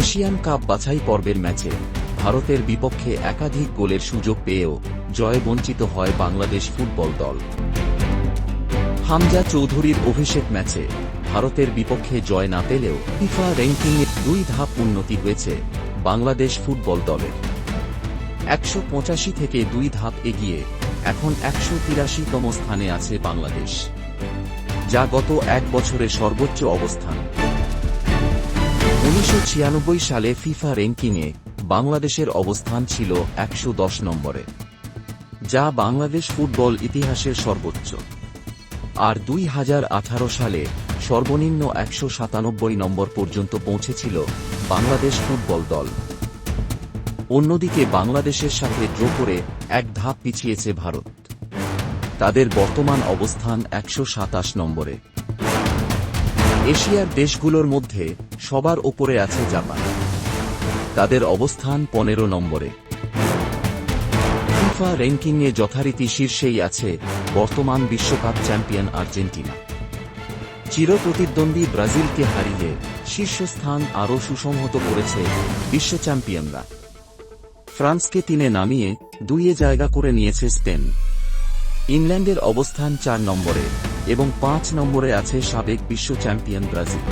Asian cup বাছাই পর্বের ম্যাচে ভারতের বিপক্ষে একাধিক গোলের সুযোগ পেয়েও জয় বঞ্চিত হয় বাংলাদেশ ফুটবল দল। হামজা চৌধুরীর অভিষেক ম্যাচে ভারতের বিপক্ষে জয় না পেলেও ফিফা র্যাঙ্কিংয়ে দুই ধাপ উন্নতি হয়েছে বাংলাদেশ ফুটবল দলের। একশো পঁচাশি থেকে দুই ধাপ এগিয়ে এখন একশো তিরাশিতম স্থানে আছে বাংলাদেশ, যা গত এক বছরে সর্বোচ্চ অবস্থান। উনিশশো সালে ফিফা র্যাঙ্কিংয়ে বাংলাদেশের অবস্থান ছিল একশো দশ নম্বরে, যা বাংলাদেশ ফুটবল ইতিহাসের সর্বোচ্চ। আর দুই হাজার আঠারো সালে সর্বনিম্ন একশো সাতানব্বই নম্বর পর্যন্ত পৌঁছেছিল বাংলাদেশ ফুটবল দল। অন্যদিকে বাংলাদেশের সাথে ড্র করে এক ধাপ পিছিয়েছে ভারত। তাদের বর্তমান অবস্থান একশো সাতাশ নম্বরে। এশিয়ার দেশগুলোর মধ্যে সবার ওপরে আছে জাপান। তাদের অবস্থান পনেরো নম্বরে। ফিফা র্যাঙ্কিংয়ে যথারীতি শীর্ষেই আছে বর্তমান বিশ্বকাপ চ্যাম্পিয়ন আর্জেন্টিনা। চিরপ্রতিদ্বন্দ্বী ব্রাজিলকে হারিয়ে শীর্ষস্থান আরও সুসংহত করেছে বিশ্ব চ্যাম্পিয়নরা। ফ্রান্সকে তিনে নামিয়ে দুইয়ে জায়গা করে নিয়েছে স্পেন। ইংল্যান্ডের অবস্থান চার নম্বরে। এবং পাঁচ নম্বরে আছে সাবেক বিশ্ব চ্যাম্পিয়ন ব্রাজিল।